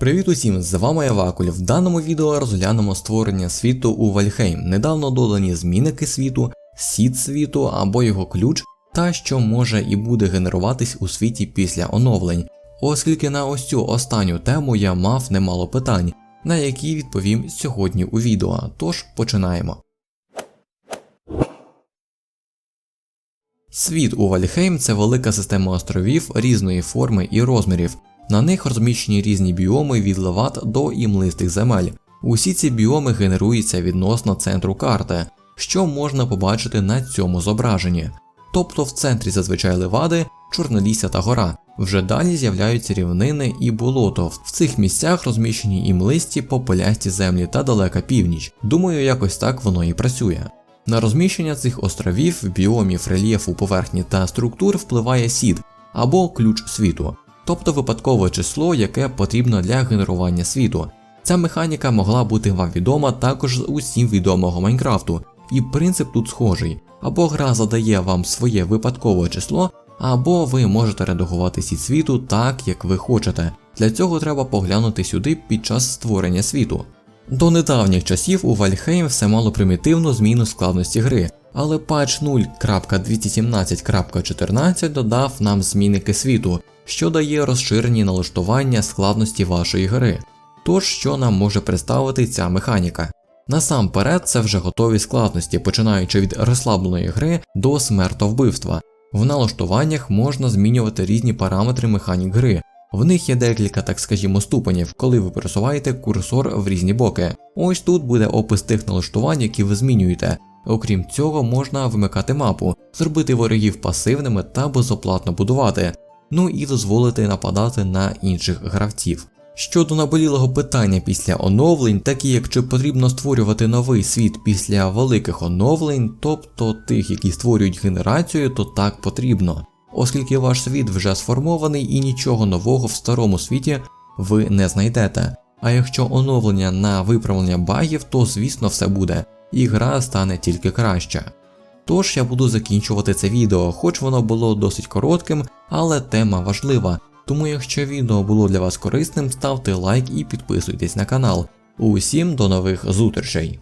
Привіт усім, з вами я Вакуль. В даному відео розглянемо створення світу у Вальхейм, недавно додані змінники світу, сід світу або його ключ, та що може і буде генеруватись у світі після оновлень, оскільки на ось цю останню тему я мав немало питань, на які відповім сьогодні у відео. Тож починаємо. Світ у Вальхейм це велика система островів різної форми і розмірів. На них розміщені різні біоми від леват до імлистих земель. Усі ці біоми генеруються відносно центру карти, що можна побачити на цьому зображенні. Тобто в центрі зазвичай левади, чорнолісся та гора. Вже далі з'являються рівнини і болото. В цих місцях розміщені імлисті, попелясті землі та далека північ. Думаю, якось так воно і працює. На розміщення цих островів, біомів, рельєфу, поверхні та структур впливає сід або ключ світу, тобто випадкове число, яке потрібно для генерування світу. Ця механіка могла бути вам відома також з усім відомого Майнкрафту, і принцип тут схожий, або гра задає вам своє випадкове число, або ви можете редагувати сід світу так, як ви хочете. Для цього треба поглянути сюди під час створення світу. До недавніх часів у Вальхейм все мало примітивну зміну складності гри, але патч 0.217.14 додав нам змінники світу, що дає розширені налаштування складності вашої гри. Тож, що нам може представити ця механіка? Насамперед, це вже готові складності, починаючи від розслабленої гри до смертовбивства. В налаштуваннях можна змінювати різні параметри механік гри, в них є декілька, так скажімо, ступенів, коли ви пересуваєте курсор в різні боки. Ось тут буде опис тих налаштувань, які ви змінюєте. Окрім цього, можна вимикати мапу, зробити ворогів пасивними та безоплатно будувати, ну і дозволити нападати на інших гравців. Щодо наболілого питання після оновлень, такі як чи потрібно створювати новий світ після великих оновлень, тобто тих, які створюють генерацію, то так потрібно оскільки ваш світ вже сформований і нічого нового в старому світі ви не знайдете. А якщо оновлення на виправлення багів, то звісно все буде, і гра стане тільки краща. Тож я буду закінчувати це відео, хоч воно було досить коротким, але тема важлива. Тому якщо відео було для вас корисним, ставте лайк і підписуйтесь на канал. Усім до нових зустрічей!